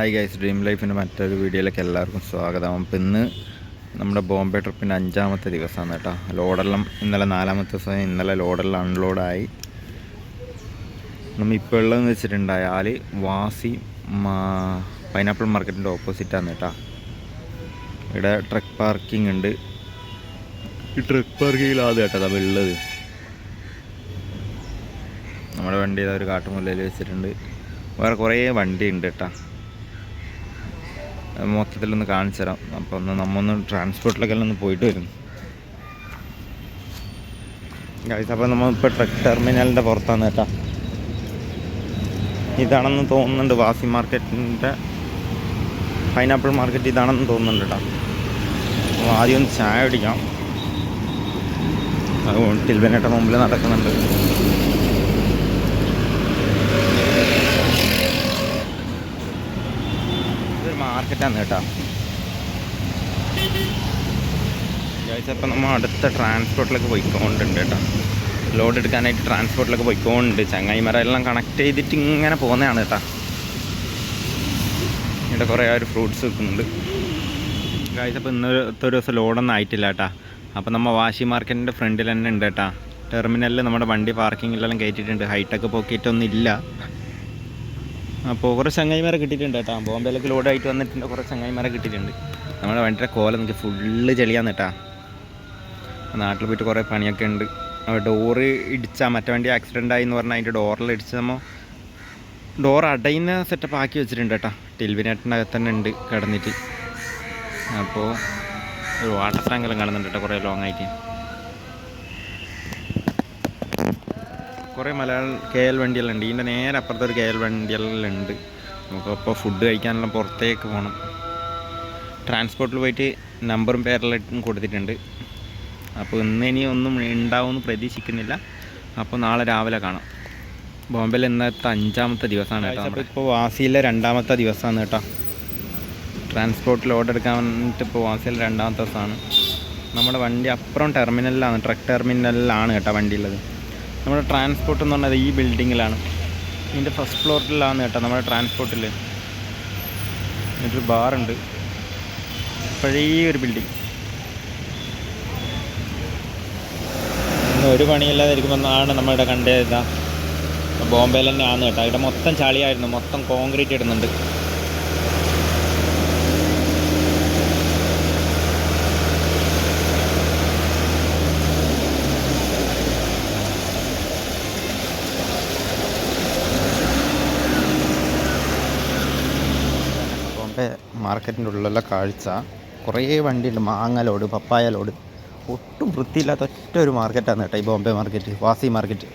Hi guys dream ലൈഫിന്റെ മറ്റൊരു വീഡിയോയിലേക്ക് എല്ലാവർക്കും സ്വാഗതം. അപ്പം ഇന്ന് നമ്മുടെ ബോംബെ ട്രിപ്പിന്റെ അഞ്ചാമത്തെ ദിവസമാണ് കേട്ടോ. ലോഡെല്ലാം ഇന്നലെ നാലാമത്തെ ദിവസം ഇന്നലെ ലോഡെല്ലാം അൺലോഡായി. നമ്മൾ ഇപ്പോൾ ഉള്ളതെന്ന് വെച്ചിട്ടുണ്ടായാൽ വാസി പൈനാപ്പിൾ മാർക്കറ്റിന്റെ ഓപ്പോസിറ്റാണ് കേട്ടോ. ഇവിടെ ട്രക്ക് പാർക്കിംഗ് ഉണ്ട്. ഈ ട്രക്ക് പാർക്കിങ്ങിലാണ് കേട്ടോ അതാ ഉള്ളത്. നമ്മുടെ വണ്ടി ഏതാ ഒരു കാട്ടുമുല്ലയിൽ വെച്ചിട്ടുണ്ട്. വേറെ കുറേ വണ്ടി ഉണ്ട് കേട്ടോ. മൊത്തത്തിലൊന്ന് കാണിച്ചു തരാം. അപ്പോൾ ഒന്ന് നമ്മൊന്ന് ട്രാൻസ്പോർട്ടിലൊക്കെ ഒന്ന് പോയിട്ട് വരും. ഗൈസ് അപ്പോൾ നമ്മളിപ്പോൾ ട്രക്ക് ടെർമിനലിന്റെ പുറത്താണ് കേട്ടോ. ഇതാണെന്ന് തോന്നുന്നുണ്ട് വാസി മാർക്കറ്റിന്റെ പൈനാപ്പിൾ മാർക്കറ്റ് ഇതാണെന്ന് തോന്നുന്നുണ്ട് കേട്ടോ. അപ്പോൾ ആദ്യം ഒന്ന് ചായ അടിക്കാം അതുകൊണ്ട് ടിൽബനേട്ട മുമ്പിൽ നടക്കുന്നുണ്ട്. മാർക്കറ്റാണ് കേട്ടോ. ചോദിച്ചപ്പോൾ നമ്മൾ അടുത്ത ട്രാൻസ്പോർട്ടിലൊക്കെ പോയിക്കൊണ്ടുണ്ട് കേട്ടോ. ലോഡ് എടുക്കാനായിട്ട് ട്രാൻസ്പോർട്ടിലൊക്കെ പോയിക്കൊണ്ടുണ്ട്. ചങ്ങായിമര എല്ലാം കണക്ട് ചെയ്തിട്ട് ഇങ്ങനെ പോകുന്നതാണ് കേട്ടോ. ഇവിടെ കുറേ ഒരു ഫ്രൂട്ട്സ് വെക്കുന്നുണ്ട്. ഗായ്സ് അപ്പോൾ ഇന്നത്തെ ഒരു ദിവസം ലോഡൊന്നും ആയിട്ടില്ല കേട്ടോ. അപ്പോൾ നമ്മൾ വാശി മാർക്കറ്റിന്റെ ഫ്രണ്ടിൽ തന്നെ ഉണ്ട് കേട്ടോ. ടെർമിനലിൽ നമ്മുടെ വണ്ടി പാർക്കിങ്ങിലെല്ലാം കയറ്റിയിട്ടുണ്ട് ഹൈടെക്ക് പോക്കിയിട്ടൊന്നും ഇല്ല. അപ്പോൾ കുറേ ചങ്ങായിമാരെ കിട്ടിയിട്ടുണ്ട് കേട്ടോ. ബോംബെയിലേക്ക് ലോഡായിട്ട് വന്നിട്ടുണ്ട്. കുറച്ച് ചങ്ങായിമാരെ കിട്ടിയിട്ടുണ്ട്. നമ്മുടെ വണ്ടിയുടെ കോല നമുക്ക് ഫുള്ള് ചെളിയാന്ന് കേട്ടാ. നാട്ടിൽ പോയിട്ട് കുറേ പണിയൊക്കെ ഉണ്ട്. ഡോറ് ഇടിച്ചാൽ മറ്റേ വണ്ടി ആക്സിഡന്റ് ആയി എന്ന് പറഞ്ഞാൽ അതിന്റെ ഡോറിൽ ഇടിച്ച് നമ്മൾ ഡോർ അടയുന്ന സെറ്റപ്പ് ആക്കി വെച്ചിട്ടുണ്ട് കേട്ടോ. ടിൽവിനേട്ടനകത്ത് തന്നെ ഉണ്ട് കിടന്നിട്ട്. അപ്പോൾ ഒരു വാട്ടർ ടാങ്കെല്ലാം കാണുന്നുണ്ട് കേട്ടോ കുറേ ലോങ് ആയിട്ട്. കുറേ മലയാളം കെ എൽ വണ്ടികളുണ്ട്. ഇതിന്റെ നേരെ അപ്പുറത്തൊരു കെ എൽ വണ്ടികളുണ്ട്. നമുക്കപ്പോൾ ഫുഡ് കഴിക്കാനെല്ലാം പുറത്തേക്ക് പോകണം. ട്രാൻസ്പോർട്ടിൽ പോയിട്ട് നമ്പറും പേരെല്ലാം കൊടുത്തിട്ടുണ്ട്. അപ്പോൾ ഇന്ന് ഇനി ഒന്നും ഉണ്ടാവുമെന്ന് പ്രതീക്ഷിക്കുന്നില്ല. അപ്പോൾ നാളെ രാവിലെ കാണാം. ബോംബെയിൽ ഇന്നത്തെ അഞ്ചാമത്തെ ദിവസമാണ് കേട്ടോ അപ്പോൾ ഇപ്പോൾ വാസിയിലെ രണ്ടാമത്തെ ദിവസമാണ് കേട്ടോ. ട്രാൻസ്പോർട്ടിൽ ഓർഡർ എടുക്കാൻ വേണ്ടിയിട്ട് ഇപ്പോൾ വാസിയിലെ രണ്ടാമത്തെ ദിവസമാണ്. നമ്മുടെ വണ്ടി അപ്പുറം ടെർമിനലിലാണ് ട്രക്ക് ടെർമിനലിലാണ് കേട്ടോ വണ്ടി ഉള്ളത്. നമ്മുടെ ട്രാൻസ്പോർട്ട് എന്ന് പറഞ്ഞത് ഈ ബിൽഡിങ്ങിലാണ് ഇതിന്റെ ഫസ്റ്റ് ഫ്ലോറിലാണ് കേട്ടോ നമ്മുടെ ട്രാൻസ്പോർട്ടിൽ എന്നിട്ടൊരു ബാറുണ്ട് പഴയ ഒരു ബിൽഡിങ് ഒരു പണിയില്ലാതെ ഇരിക്കുമ്പോൾ നമ്മളിവിടെ കണ്ടത് ഇതാ. ബോംബെയിൽ തന്നെ കേട്ടോ. ഇവിടെ മൊത്തം ചളിയായിരുന്നു. മൊത്തം കോൺക്രീറ്റ് ഇടുന്നുണ്ട്. ബോംബെ മാർക്കറ്റിന്റെ ഉള്ളിലുള്ള കാഴ്ച കുറേ വണ്ടിയുണ്ട് മാങ്ങ ലോഡ് പപ്പായ ലോഡ് ഒട്ടും വൃത്തിയില്ലാത്ത ഒറ്റ ഒരു മാർക്കറ്റാണ് കേട്ടോ ഈ ബോംബെ മാർക്കറ്റ് വാസി മാർക്കറ്റ്